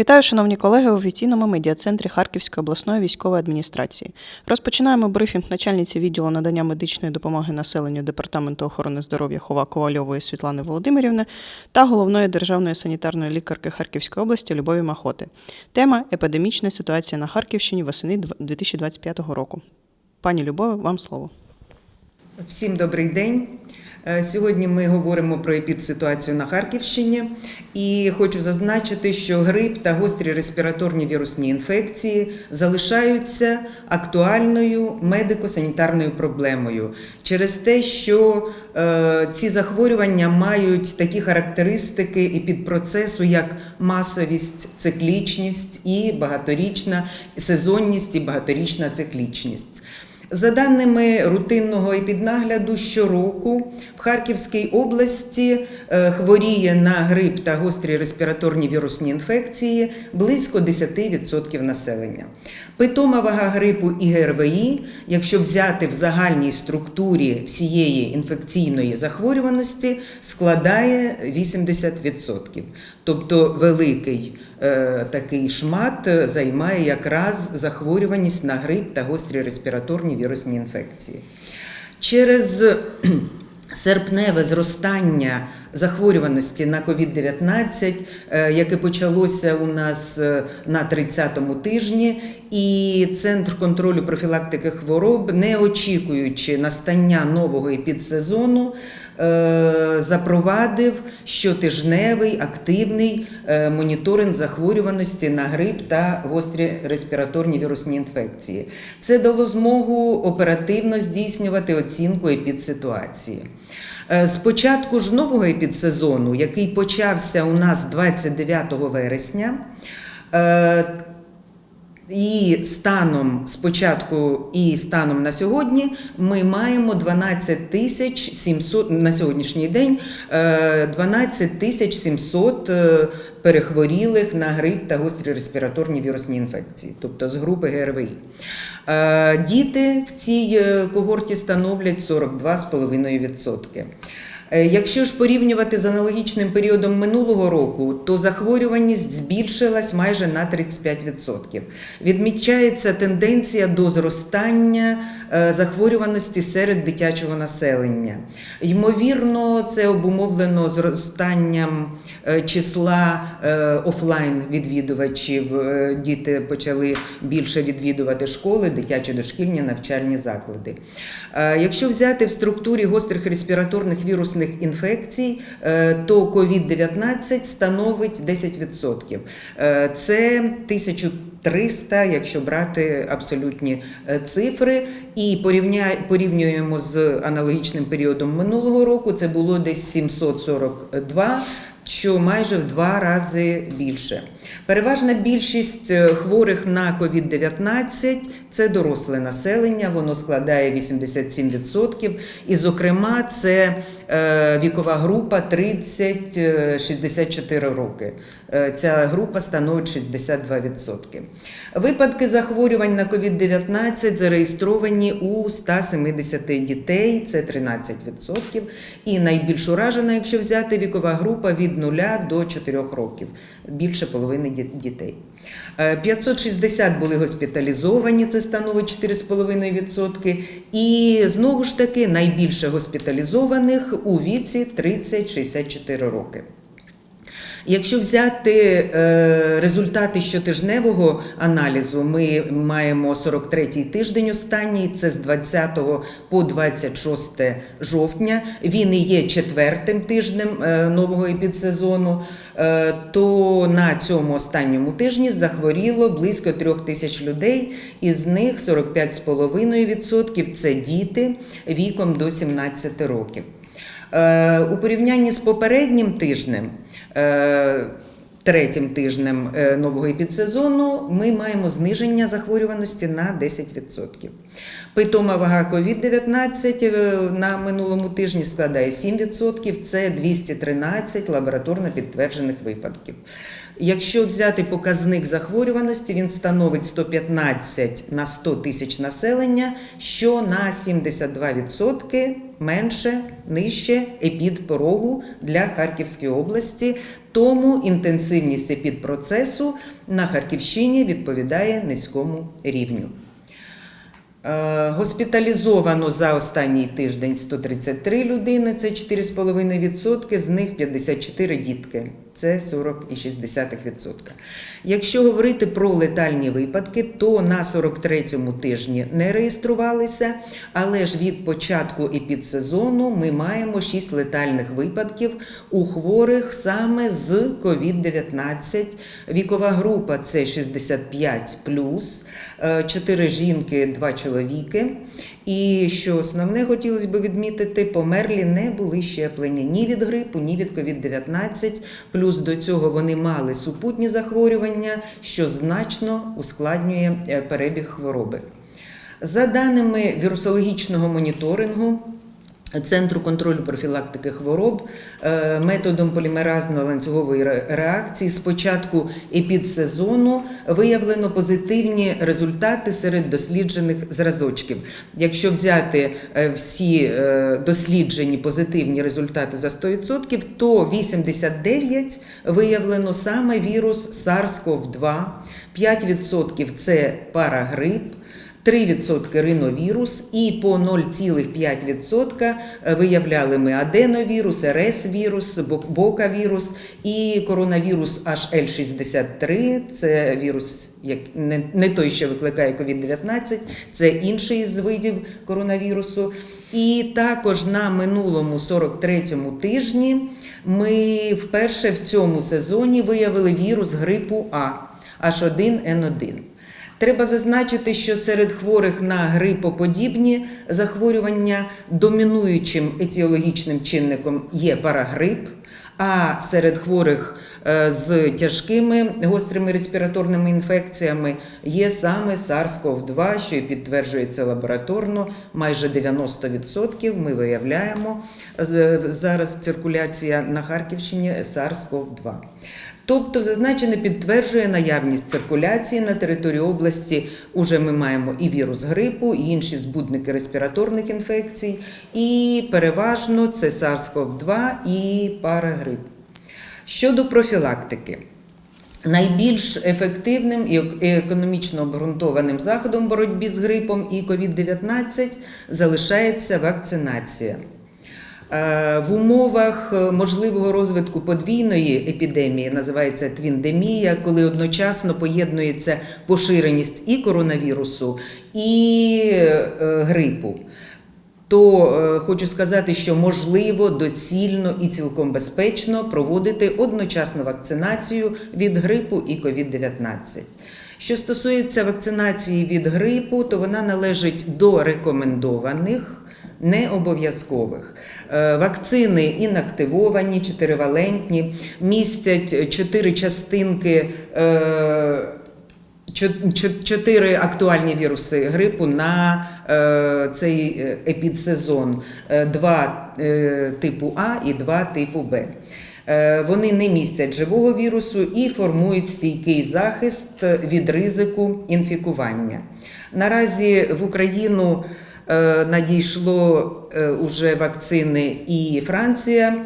Вітаю, шановні колеги, у офіційному медіа-центрі Харківської обласної військової адміністрації. Розпочинаємо брифінг начальниці відділу надання медичної допомоги населенню Департаменту охорони здоров'я Хова Ковальової Світлани Володимирівни та головної державної санітарної лікарки Харківської області Любові Махоти. Тема епідемічна ситуація на Харківщині восени 2025 року. Пані Любове, вам слово. Всім добрий день. Е, Сьогодні ми говоримо про епідситуацію на Харківщині і хочу зазначити, що грип та гострі респіраторні вірусні інфекції залишаються актуальною медико-санітарною проблемою через те, що е, ці захворювання мають такі характеристики і підпроцесу, як масовість, циклічність і багаторічна сезонність і багаторічна циклічність. За даними рутинного епіднагляду, щороку в Харківській області е, хворіє на грип та гострі респіраторні вірусні інфекції близько 10% населення. Питома вага грипу і ГРВІ, якщо взяти в загальній структурі всієї інфекційної захворюваності, складає 80%. Тобто великий такий шмат е, займає якраз захворюваність на грип та гострі респіраторні вірусні інфекції. Через серпневе зростання захворюваності на COVID-19, е, яке почалося у нас е, на 30-му тижні, і Центр контролю профілактики хвороб, не очікуючи настання нового епідсезону, е, запровадив щотижневий активний моніторинг захворюваності на грип та гострі респіраторні вірусні інфекції. Це дало змогу оперативно здійснювати оцінку епідситуації. Е, З початку ж нового епідсезону, який почався у нас 29 вересня, е, і станом спочатку і станом на сьогодні ми маємо 12 тисяч 700, на сьогоднішній день е, 12 тисяч 700 е, перехворілих на грип та гострі респіраторні вірусні інфекції, тобто з групи ГРВІ. Е, Діти в цій е, когорті становлять 42,5%. Е, Якщо ж порівнювати з аналогічним періодом минулого року, то захворюваність збільшилась майже на 35%. Відмічається тенденція до зростання е, захворюваності серед дитячого населення. Ймовірно, це обумовлено зростанням е, числа офлайн відвідувачів. Діти почали більше відвідувати школи, дитячі дошкільні навчальні заклади. Якщо взяти в структурі гострих респіраторних вірусних інфекцій, е, то COVID-19 становить 10%. Е, Це 1300, якщо брати абсолютні е, цифри, і порівнюємо з аналогічним періодом минулого року, це було десь 742 що майже в два рази більше. Переважна більшість хворих на COVID-19 – це доросле населення, воно складає 87%. І, зокрема, це е, вікова група 30-64 роки. Е, Ця група становить 62%. Випадки захворювань на COVID-19 зареєстровані у 170 дітей, це 13%. І найбільш уражена, якщо взяти вікова група від 0 до 4 років, більше половини дітей. Е, 560 були госпіталізовані, це становить 4,5%. І знову ж таки найбільше госпіталізованих у віці 30-64 роки. Якщо взяти е, результати щотижневого аналізу, ми маємо 43-й тиждень останній, це з 20 по 26 жовтня. Він і є четвертим тижнем е, нового епідсезону. Е, то на цьому останньому тижні захворіло близько трьох тисяч людей, із них 45,5% це діти віком до 17 років. Е, У порівнянні з попереднім тижнем, е, третім тижнем е, нового епідсезону, ми маємо зниження захворюваності на 10%. Питома вага COVID-19 е, на минулому тижні складає 7%, це 213 лабораторно підтверджених випадків. Якщо взяти показник захворюваності, він становить 115 на 100 тисяч населення, що на 72% менше, нижче епідпорогу для Харківської області. Тому інтенсивність епідпроцесу на Харківщині відповідає низькому рівню. Е, Госпіталізовано за останній тиждень 133 людини, це 4,5%, з них 54 дітки, це 40,6%. Якщо говорити про летальні випадки, то на 43-му тижні не реєструвалися, але ж від початку епідсезону ми маємо 6 летальних випадків у хворих саме з COVID-19. Вікова група це 65 4 жінки, 2 чоловіки. І що основне хотілося б відмітити, померлі не були щеплені ні від грипу, ні від COVID-19. Плюс до цього вони мали супутні захворювання, що значно ускладнює е, перебіг хвороби. За даними вірусологічного моніторингу, Центру контролю профілактики хвороб е, методом полімеразно-ланцюгової ре- реакції з початку епідсезону виявлено позитивні результати серед досліджених зразочків. Якщо взяти е, всі е, досліджені позитивні результати за 100%, то 89 виявлено саме вірус SARS-CoV-2, 5% це парагрип. 3% риновірус і по 0,5% виявляли ми аденовірус, РС-вірус, бока-вірус і коронавірус HL63. Це вірус, як не, той, що викликає COVID-19, це інший з видів коронавірусу. І також на минулому 43-му тижні ми вперше в цьому сезоні виявили вірус грипу А H1N1. Треба зазначити, що серед хворих на грипоподібні захворювання домінуючим етіологічним чинником є парагрип, а серед хворих е, з тяжкими гострими респіраторними інфекціями є саме SARS-CoV-2, що і підтверджується лабораторно. Майже 90% ми виявляємо зараз циркуляція на Харківщині SARS-CoV-2. Тобто зазначене підтверджує наявність циркуляції на території області. Уже ми маємо і вірус грипу, і інші збудники респіраторних інфекцій, і переважно це SARS-CoV-2 і парагрип. Щодо профілактики. Найбільш ефективним і економічно обґрунтованим заходом боротьби з грипом і COVID-19 залишається вакцинація. Е, В умовах е, можливого розвитку подвійної епідемії називається твіндемія, коли одночасно поєднується поширеність і коронавірусу, і е, грипу. То хочу сказати, що можливо доцільно і цілком безпечно проводити одночасну вакцинацію від грипу і COVID-19. Що стосується вакцинації від грипу, то вона належить до рекомендованих. Не обов'язкових. Е, Вакцини інактивовані, чотиривалентні, містять чотири частинки, е, чо- чо- чотири актуальні віруси грипу на е, цей е, епідсезон: два е, типу А і два типу Б. Е, Вони не містять живого вірусу і формують стійкий захист від ризику інфікування. Наразі в Україну надійшло вже уже вакцини і Франція,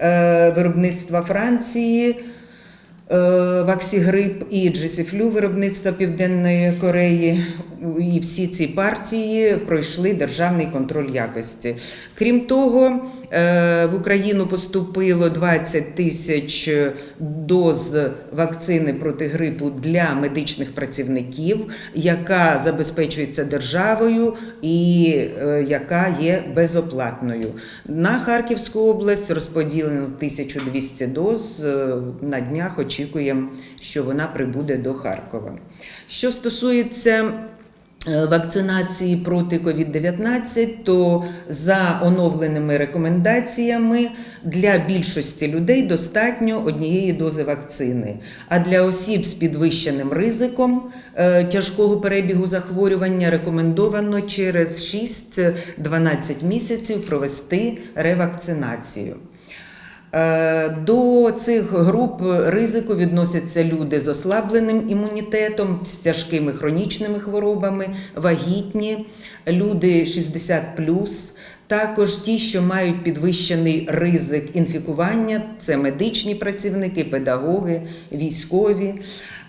е, виробництва Франції. Е, Ваксігрип і Джесіфлю виробництва Південної Кореї. І всі ці партії пройшли державний контроль якості. Крім того, е, в Україну поступило 20 тисяч доз вакцини проти грипу для медичних працівників, яка забезпечується державою і е, яка є безоплатною. На Харківську область розподілено 1200 доз. Е, На днях очікуємо, що вона прибуде до Харкова. Що стосується Вакцинації проти COVID-19, то за оновленими рекомендаціями для більшості людей достатньо однієї дози вакцини. А для осіб з підвищеним ризиком е, тяжкого перебігу захворювання рекомендовано через 6-12 місяців провести ревакцинацію. Е, До цих груп ризику відносяться люди з ослабленим імунітетом, з тяжкими хронічними хворобами, вагітні, люди 60 також ті, що мають підвищений ризик інфікування, це медичні працівники, педагоги, військові.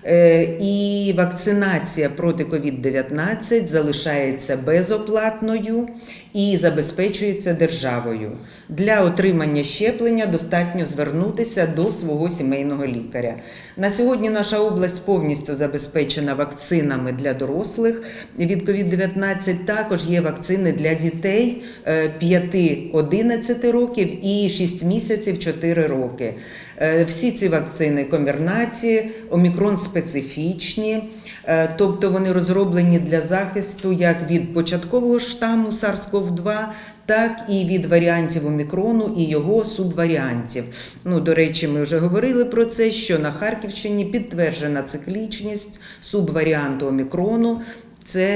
Е, І вакцинація проти COVID-19 залишається безоплатною і забезпечується державою. Для отримання щеплення достатньо звернутися до свого сімейного лікаря. На сьогодні наша область повністю забезпечена вакцинами для дорослих від COVID-19. Також є вакцини для дітей е, 5-11 років і 6 місяців 4 роки. Е, Всі ці вакцини комірнаті, омікрон специфічні, е, тобто вони розроблені для захисту як від початкового штаму SARS-CoV-2, так і від варіантів омікрону і його субваріантів. Ну, до речі, ми вже говорили про це, що на Харківщині підтверджена циклічність субваріанту омікрону це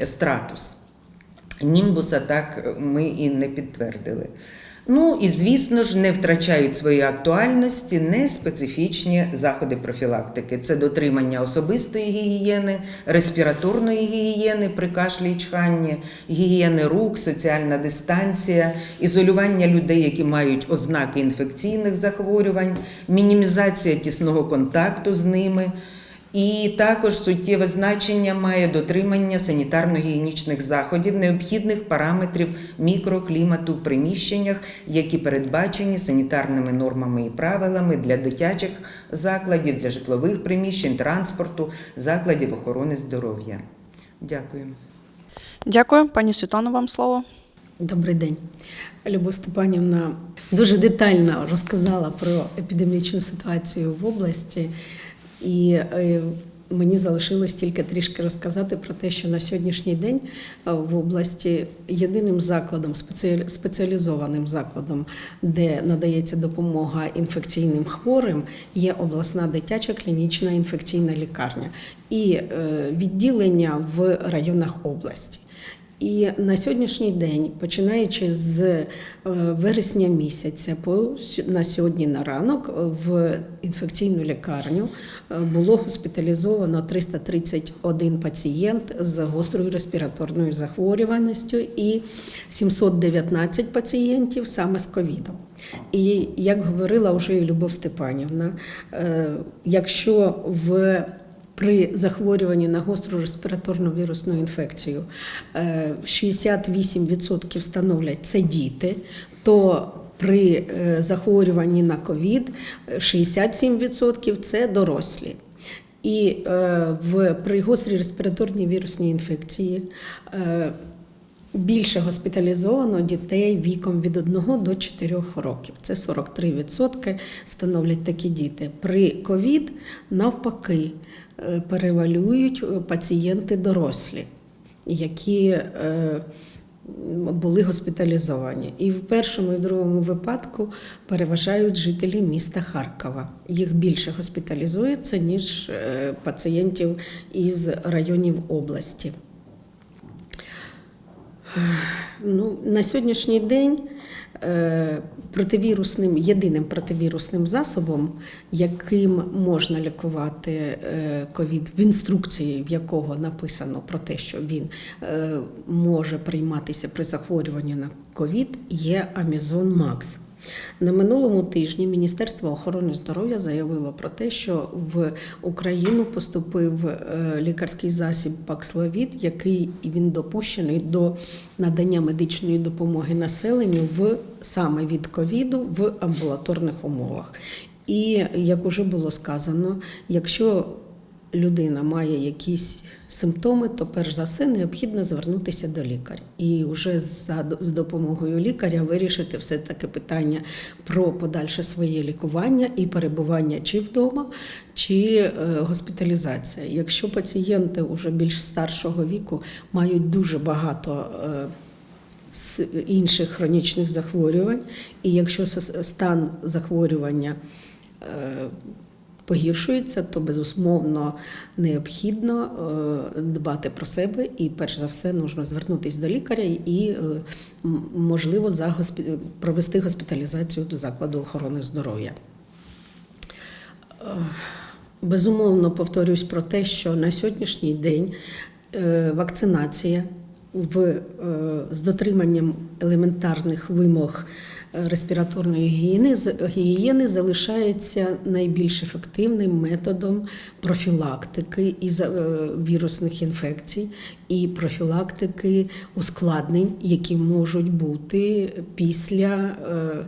е, стратус. Німбуса так ми і не підтвердили. Ну і звісно ж не втрачають своєї актуальності неспецифічні заходи профілактики. Це дотримання особистої гігієни, респіраторної гігієни при кашлі і чханні, гігієни рук, соціальна дистанція, ізолювання людей, які мають ознаки інфекційних захворювань, мінімізація тісного контакту з ними. І також суттєве значення має дотримання санітарно-гігієнічних заходів, необхідних параметрів мікроклімату в приміщеннях, які передбачені санітарними нормами і правилами для дитячих закладів, для житлових приміщень, транспорту, закладів охорони здоров'я. Дякую. Дякую, пані Світлано, вам слово. Добрий день. Любов Степанівна дуже детально розказала про епідемічну ситуацію в області, і е, мені залишилось тільки трішки розказати про те, що на сьогоднішній день е, в області єдиним закладом, спеціалізованим закладом, де надається допомога інфекційним хворим, є обласна дитяча клінічна інфекційна лікарня і е, відділення в районах області. І на сьогоднішній день, починаючи з е, вересня місяця, по на сьогодні на ранок е, в інфекційну лікарню е, було госпіталізовано 331 пацієнт з гострою респіраторною захворюваністю і 719 пацієнтів саме з ковідом. І як говорила вже Любов Степанівна, якщо в при захворюванні на гостру респіраторну вірусну інфекцію е, 68% становлять це діти, то при е, захворюванні на ковід е, 67% це дорослі. І е, в, при гострій респіраторній вірусній інфекції е, Більше госпіталізовано дітей віком від 1 до 4 років. Це 43% становлять такі діти. При ковід навпаки е, перевалюють е, пацієнти дорослі, які е, були госпіталізовані. І в першому і другому випадку переважають жителі міста Харкова. Їх більше госпіталізується, ніж е, пацієнтів із районів області. Ну, на сьогоднішній день е, противірусним, єдиним противірусним засобом, яким можна лікувати е, ковід, в інструкції, в якого написано про те, що він е, може прийматися при захворюванні на ковід, є Амізон Макс. На минулому тижні Міністерство охорони здоров'я заявило про те, що в Україну поступив е, лікарський засіб Паксловід, який він допущений до надання медичної допомоги населенню в саме від ковіду в амбулаторних умовах. І як уже було сказано, якщо людина має якісь симптоми, то перш за все необхідно звернутися до лікаря і вже з допомогою лікаря вирішити все таки питання про подальше своє лікування і перебування чи вдома, чи е, госпіталізація. Якщо пацієнти вже більш старшого віку мають дуже багато. е, з інших хронічних захворювань, і якщо стан захворювання е, погіршується, то безумовно необхідно е, дбати про себе і, перш за все, нужно звернутися до лікаря і, е, можливо, провести госпіталізацію до закладу охорони здоров'я. Е, Безумовно, повторюсь про те, що на сьогоднішній день вакцинація в, з дотриманням елементарних вимог респіраторної гігієни, гігієни залишається найбільш ефективним методом профілактики і е, вірусних інфекцій і профілактики ускладнень, які можуть бути після е,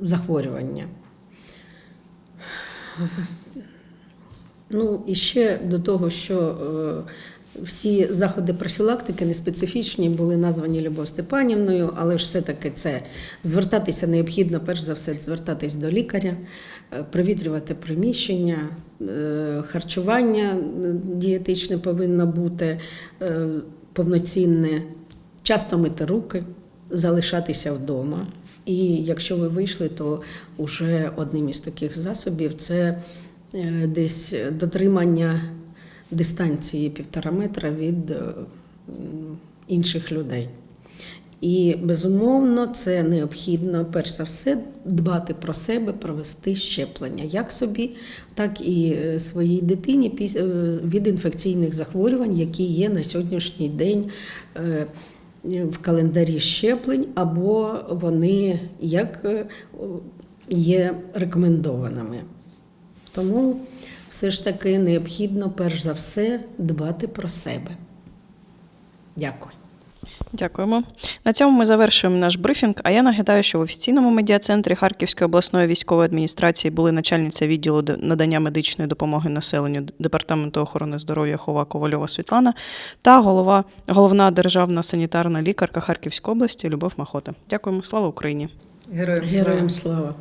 захворювання. Ну і ще до того, що е, всі заходи профілактики неспецифічні були названі Любов Степанівною, але ж все-таки це звертатися необхідно, перш за все, звертатись до лікаря, е, провітрювати приміщення, е, харчування е, дієтичне повинно бути повноцінне, часто мити руки, залишатися вдома. І якщо ви вийшли, то вже одним із таких засобів це десь дотримання дистанції півтора метра від е, інших людей. І безумовно це необхідно, перш за все, дбати про себе, провести щеплення як собі, так і е, своїй дитині е, від інфекційних захворювань, які є на сьогоднішній день в календарі щеплень, або вони як є рекомендованими. Тому все ж таки необхідно, перш за все, дбати про себе. Дякую. Дякуємо. На цьому ми завершуємо наш брифінг. А я нагадаю, що в офіційному медіа-центрі Харківської обласної військової адміністрації були начальниця відділу надання медичної допомоги населенню Департаменту охорони здоров'я Хова Ковальова Світлана та голова, головна державна санітарна лікарка Харківської області Любов Махота. Дякуємо. Слава Україні! Героям слава! Героям слава!